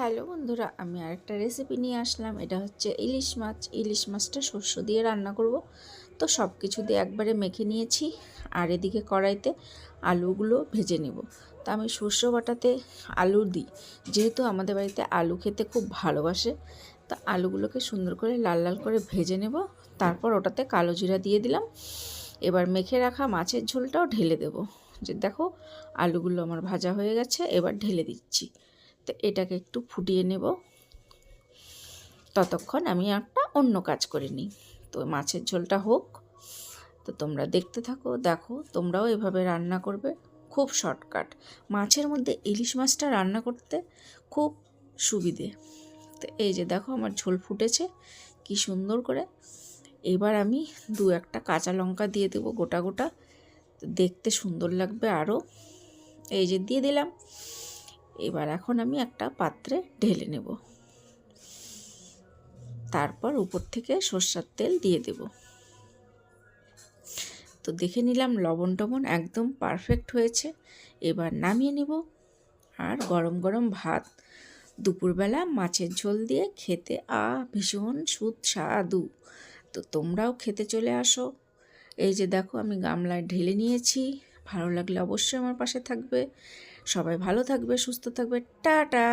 Hello বন্ধুরা, আমি আরেকটা রেসিপি নিয়ে আসলাম। এটা হচ্ছে ইলিশ মাছ। ইলিশ মাছটা শস্য দিয়ে রান্না করব। তো সব কিছু দিয়ে একবারে মেখে নিয়েছি। আর এদিকে কড়াইতে আলুগুলো ভেজে নেব। তো আমি শস্য বাটাতে আলু দিই। যেহেতু আমাদের বাড়িতে আলু খেতে খুব ভালোবাসে, তো আলুগুলোকে সুন্দর করে লাল লাল করে ভেজে নেব। তারপর ওটাতে কালো জিরা দিয়ে দিলাম। এবার মেখে রাখা মাছের ঝোলটাও ঢেলে দেব। যে দেখো, আলুগুলো আমার ভাজা হয়ে গেছে, এবার ঢেলে দিচ্ছি। তো এটাকে একটু ফুটিয়ে নেব। ততক্ষণ আমি একটা অন্য কাজ করে নিই। তো মাছের ঝোলটা হোক। তো তোমরা দেখতে থাকো, দেখো, তোমরাও এভাবে রান্না করবে। খুব শর্টকাট। মাছের মধ্যে ইলিশ মাছটা রান্না করতে খুব সুবিধে। তো এই যে দেখো আমার ঝোল ফুটেছে, কি সুন্দর করে। এবার আমি দু একটা কাঁচা লঙ্কা দিয়ে দেবো গোটা গোটা। দেখতে সুন্দর লাগবে আরও। এই যে দিয়ে দিলাম। এবার এখন আমি একটা পাত্রে ঢেলে নেব। তারপর উপর থেকে সর্ষার তেল দিয়ে দেব। তো দেখে নিলাম লবণ টবণ একদম পারফেক্ট হয়েছে। এবার নামিয়ে নেব আর গরম গরম ভাত। দুপুরবেলা মাছের ঝোল দিয়ে খেতে আ ভীষণ সুস্বাদু। তো তোমরাও খেতে চলে আসো। এই যে দেখো আমি গামলায় ঢেলে নিয়েছি। ভালো লাগলে অবশ্যই আমার পাশে থাকবে। সবাই ভালো থাকবে সুস্থ থাকবে। টাটা!